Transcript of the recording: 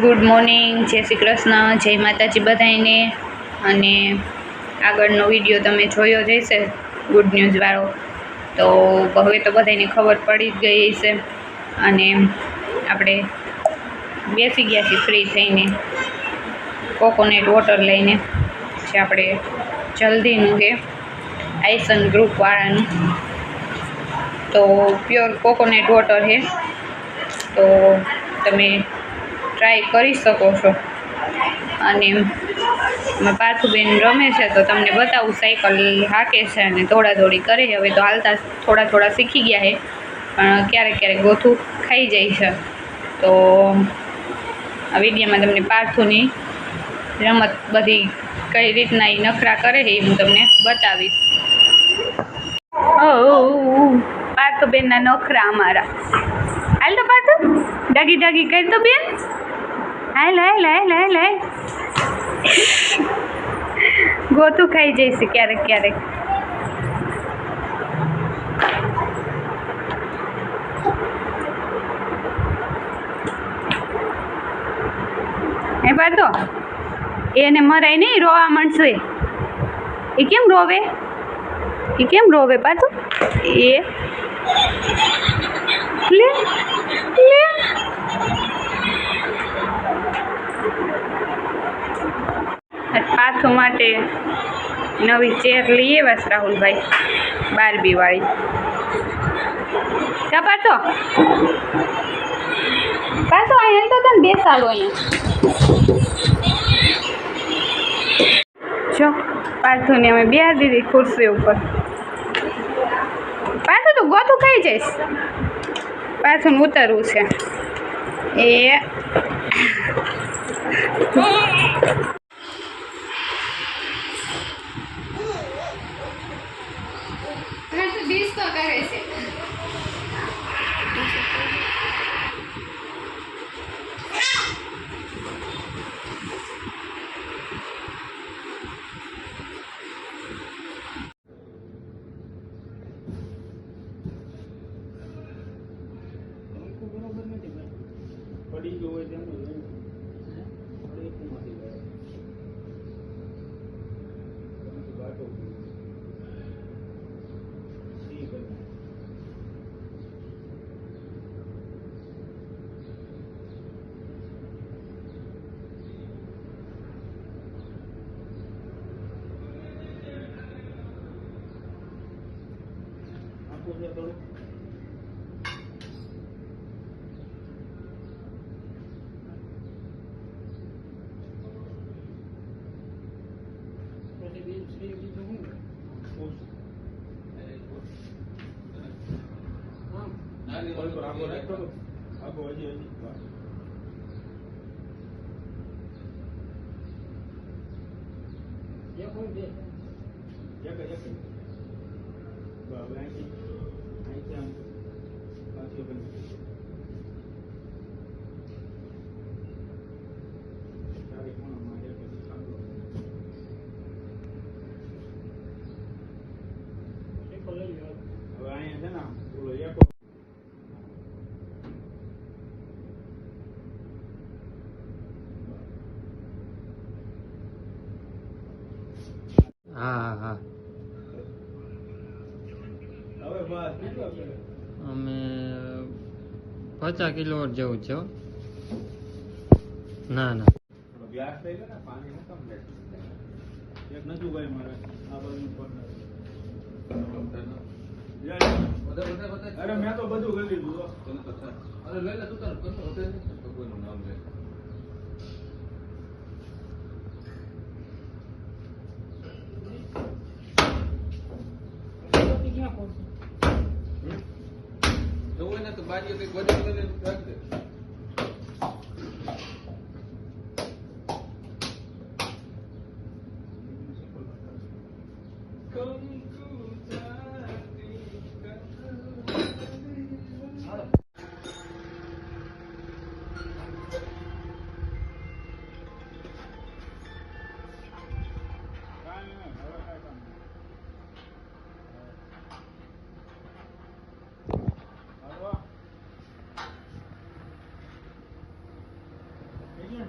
Good morning, જય શ્રી કૃષ્ણ, જય માતાજી બધાને અને આગળનો વીડિયો તમે જોયો જ હશે, ગુડ ન્યૂઝવાળો તો હવે તો બધાને ખબર પડી જ ગઈ હશે. અને આપણે બેસી ગયા છીએ ફ્રી થઈને. કોકોનેટ વોટર લઈને, જે આપણે જલ્દીનું છે આઈસન ગ્રુપવાળાનું તો પ્યોર કોકોનેટ વોટર છે તો તમે ટ્રાય કરી શકો છો. અને પાર્થુબેન રમે છે તો તમને બતાવું, સાયકલ હાકે છે અને દોડાદોડી કરે છે. હવે તો હાલતા થોડા થોડા શીખી ગયા છે, પણ ક્યારેક ક્યારેક ગોથું ખાઈ જાય છે. તો આ વિડીયોમાં તમને પાર્થુની રમત બધી કઈ રીતના એ નખરા કરે છે એ હું તમને બતાવીશ. પાર્થુબેનના નખરા અમારા. હાલ તો પાર્થુ ડાગી ડાગી કરી તો બેન. હાલ હાલ હાલ હાલ હાલ ગોતું ખાઈ જઈશ ક્યારેક ક્યારેક. એ પાર્થો એને મરાય નહીં, રોવા માંડશે. એ કેમ રોવે? એ કેમ રોવે પાછું એ. લે. પાછું માટે નવી ચેર લઈએ બસ રાહુલભાઈ બારબી વાળી કા પાછો પાછો અહીંયા તો તને બેસાડો અહીંયા. જો પાર્થુને અમે બે દીધી ખુરશી ઉપર. પાછું તું ગોથું ખાઈ જઈશ. પાછું ઉતરવું છે. એ પડી ગયો હોય તેમ જ હોય. પડી એટલું માંથી જાય. પરંતુ ઘાટો ગયો. સી કરી. આપો છે થોડું પછી બીજું છે બીજું શું ઓછું. આમ. ઓલ પર આગો રાખો તો. આગો હજી હજી વાહ. એક હોય બે? એક જ, એક જ. બસ હવે અહીંથી અહીંથી આમ પાછી બંધ. ચારે ખૂણામાં એક જ સાંકળો. અમે પચાસ કિલો જેવું છે. ના ના. ગ્લાસ લઈ ને, પાણી એક નજુ ભાઈ મારે, આ બાજુ અરે મેં તો બધું કરી લીધું હો. કાંઈ Again,